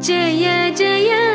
जय जय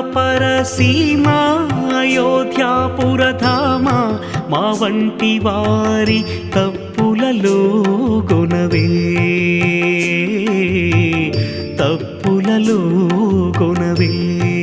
పరసీమా అయోధ్యాపురధామ మా వంటి వారి తప్పులలో గొనవే. తప్పులలో గొనవే.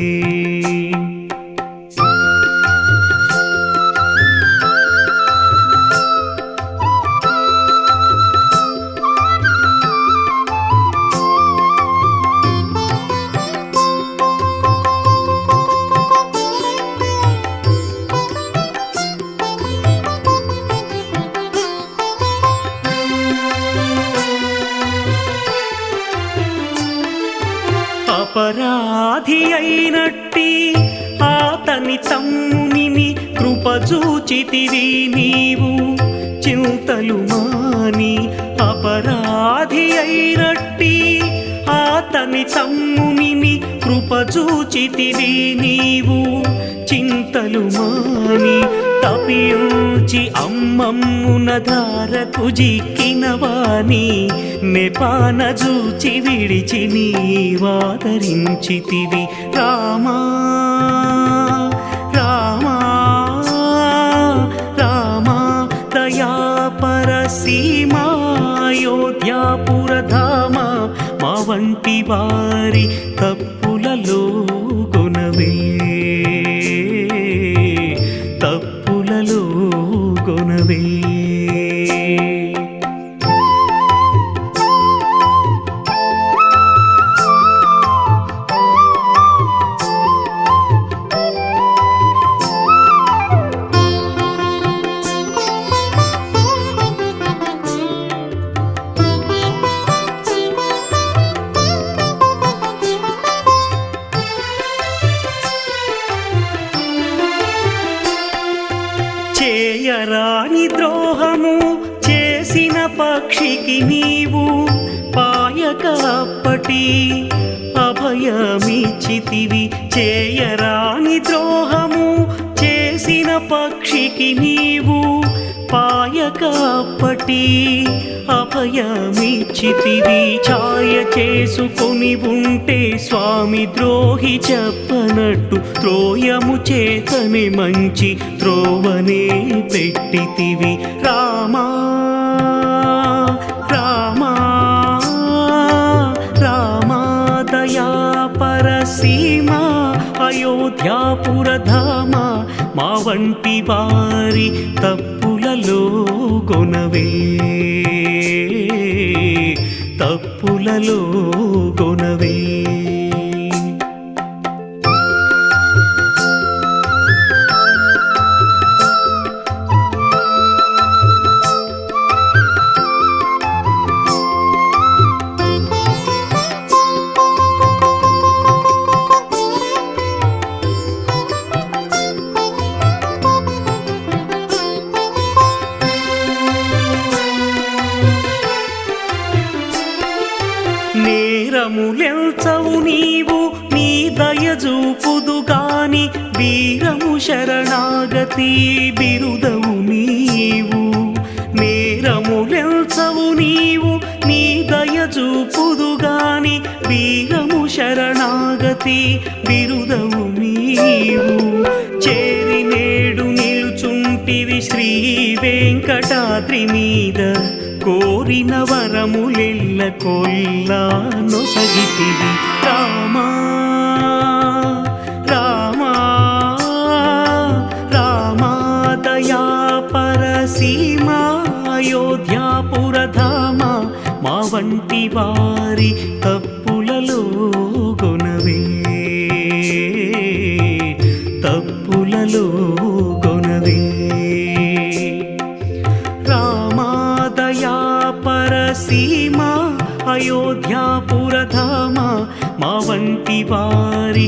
చూపచూచితివి నీవు. చింతలు మాని అపరాధి అయినట్టి ఆతని తమ్మునిని కృపచూచితివి నీవు. చింతలు మాని తపించి అమ్మమ్మున ధారకు జిక్కిన వాణి నెపాన చూచి విడిచి నీవాదరించితివి రామా రామా. పరసీమా అయోధ్యాపురధామ మా వంటి వారి తప్పులలో ప్రతిదీ ఛాయ చేసుకొని ఉంటే స్వామి ద్రోహి చెప్పనట్టు త్రోయము చేతని మంచి త్రోవనే పెట్టితివి. రామా రామా రామా దయా పరసీమా అయోధ్యాపురధామ మా వంటి వారి తప్పులలో గుణవే తప్పులలో కొనవే. ప్రతి బిరుదవు నీవు నేరములెల్చవు నీవు నీ దయ చూపుదుగాని వీరము శరణాగతి బిరుదవు నీవు. చేరి నేడు నిలుచుంటివి శ్రీ వెంకటాద్రి మీద కోరిన వరములెల్ల కొల్లా నొసగితివి రామా. వంటి వారి తప్పులలో గుణవే తప్పులలో గొనవే రామాదయా పరసీమా అయోధ్యాపురధామ మా వంటి వారి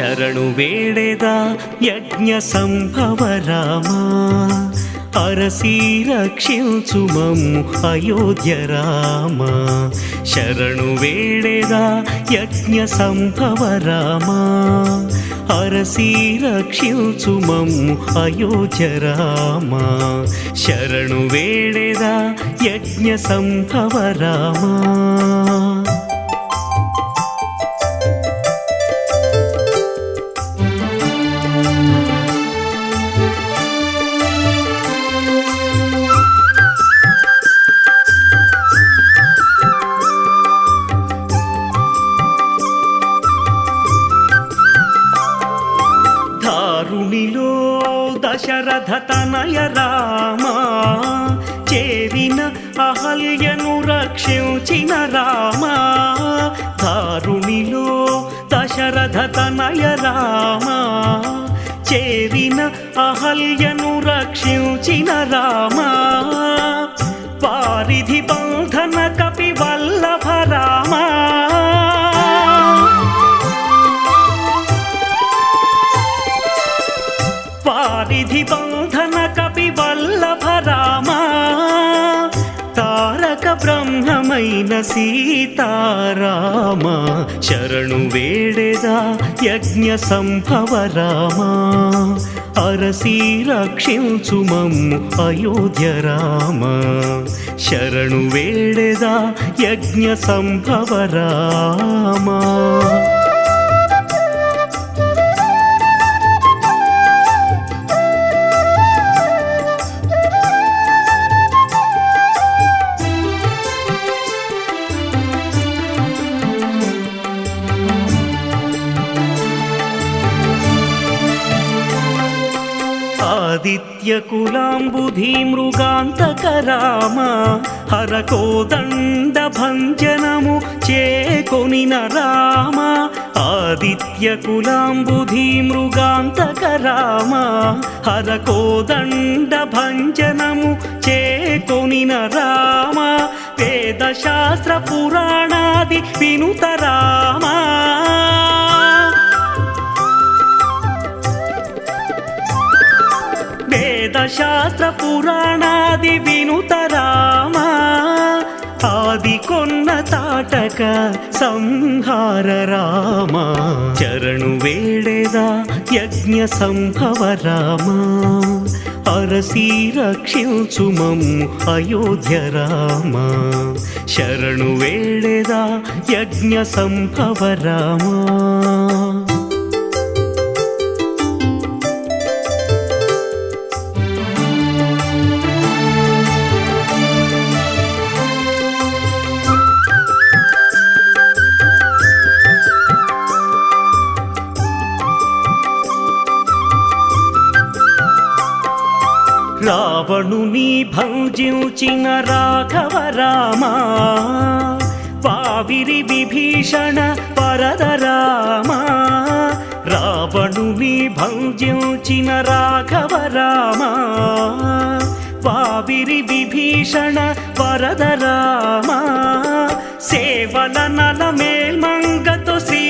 ಶರಣು ವೇಳೆದ ಯಜ್ಞ ಸಂಭವ ರಾಮ ಅರಸಿ ರಕ್ಷಿಸು ಮಮ್ಮು ಅಯೋಧ್ಯ ರಾಮ ಶರಣು ವೇಳೆದ ಯಜ್ಞ ಸಂಭವ ರಾಮ అరసి రక్షించు మమ్ము అయోధ్య రామ శరణు వేడెదా యజ్ఞ సంభవ రామా అరుణిలో దశరథ తనయ రామ చేరిన అహల్యను రక్షించిన రామ దారుణిలో దశరథ తనయ రామ చేరిన అహల్యను రక్షించిన రామ పారిధి బంధన కపి వల్లభ రామా అయిన సీతారామ చరణు వేడేదా యజ్ఞ సంభవ రామ. అరసి రక్షించు మమ్ము అయోధ్య రామ. శరణు వేడేదా యజ్ఞ సంభవ రామా. ఆదిత్యకులాంబుధి మృగాంతక రామ హరకోదండ భంజనము చేకొనిన రామ ఆదిత్యకులాంబుధి మృగాంతక రామ హరకోదండ భంజనము చేకొనిన రామ వేదశాస్త్ర పురాణాది వినుత రామా శాస్త్ర పురాణాది వినుత రామ ఆది కొన్న తాటక సంహార రామ. చరణు వేడేదా యజ్ఞ సంభవ రామ అరసి రక్షించు మమ్ము అయోధ్య రామ. శరణు వేడేదా యజ్ఞ సంభవ రామ. రావణుని భంజించిన రాఘవ రామా వావిరి విభీషణ పరద రామా. రావణుని భంజించిన రాఘవ రామా వావిరి విభీషణ వరద రామా. సేవల నల మేల్మంగతో శ్రీ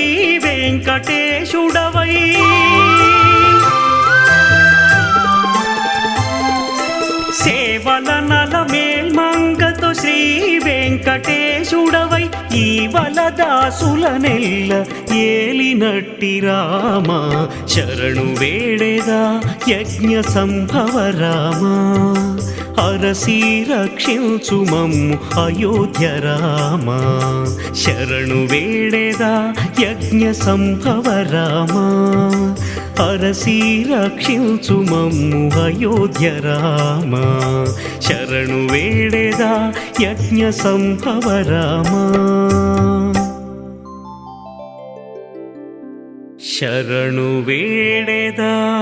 వెంకటేశుడవై సేవల నల మేల్మంగతో శ్రీ వెంకటేశుడవై ఈ వలదాసుల నెల్ల ఏలినట్టి రామ శరణు వేడేదా యజ్ఞ సంభవ రామ. అరసి రక్షించు మమ్ము అయోధ్య రామ. శరణు వేడేదా యజ్ఞ సంభవ రామ. అరసి రక్షించు మమ్ము అయోధ్య రామ. శరణు వేడేదా యజ్ఞ సంభవ రామ. శరణు వేడేదా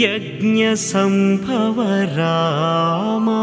यज्ञसम्भव रामा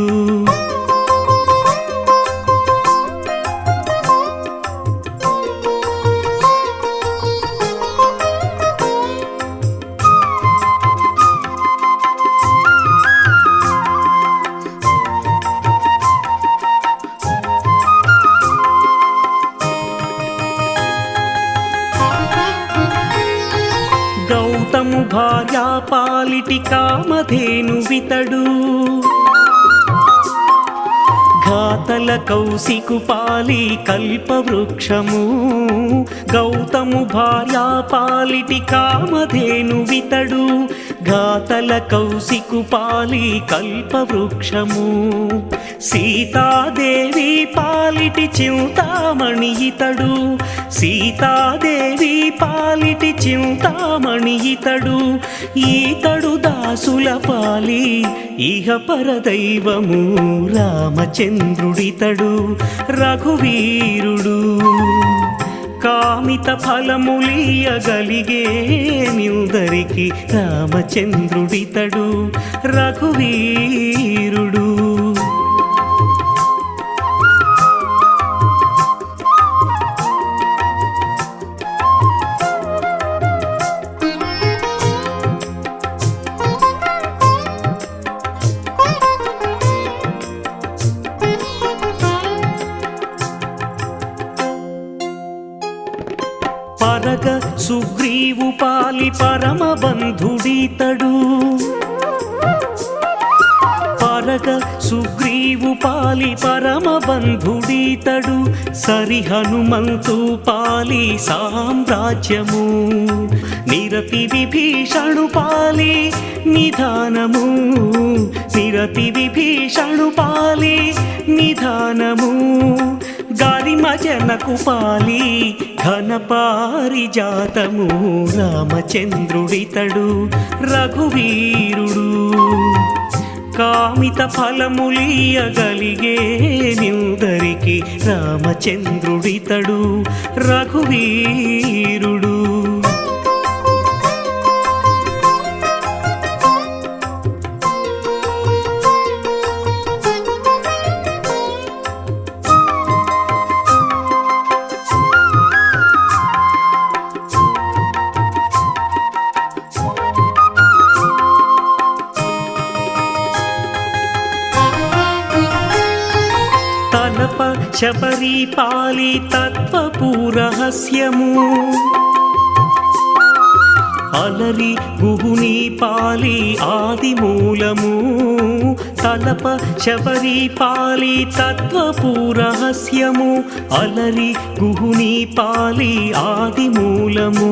ఘాతల కౌశికు పాలి కల్పవృక్షము. గౌతము భార్యా పాలిటి కామధేను వితడు ఘాతల కౌశికు పాలి కల్పవృక్షము. సీతాదేవి పాలిటి చింతామణి ఇతడు. సీతాదేవి పాలిటి చింతామణి ఇతడు. ఈతడు దాసుల పాలి ఇహ పరదైవము రామచంద్రుడితడు. రఘువీరుడు కామిత ఫలములియగలిగేందరికి రామచంద్రుడితడు రఘువీరుడు. పరగ సుగ్రీవు పాలి పరమ బంధుడీతడు పరగ సుగ్రీవు పాలి పరమ బంధుడీతడు సరి హనుమంతు పాలి సామ్రాజ్యము. నిరతి విభీషణు పాలి నిధానము. నిరతి విభీషణు పాలి నిధానము. గారిమ జనకు పాలి ఘన పారిజాతము రామచంద్రుడితడు రఘువీరుడు. కామిత ఫలములియగలిగే నిందరికి రామచంద్రుడితడు రఘువీరుడు. తలప శబరి తత్వపు రహస్యము అలరి గుహుని పాలి ఆది మూలము తలప శబరి పాలి తత్వపు రహస్యము అలరి గుహుని పాలి ఆది మూలము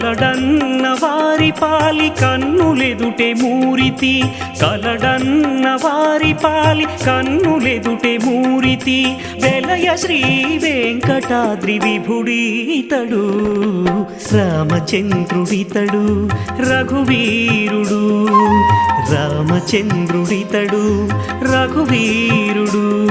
కలడన్న వారి పాలి కన్నులెదుటే మూరితి. కలడన్న వారి పాలి కన్నులెదుటే మూరితి. వెలయ శ్రీ వెంకటాద్రి విభుడీతడు రామచంద్రుడితడు రఘువీరుడు రామచంద్రుడితడు రఘువీరుడు.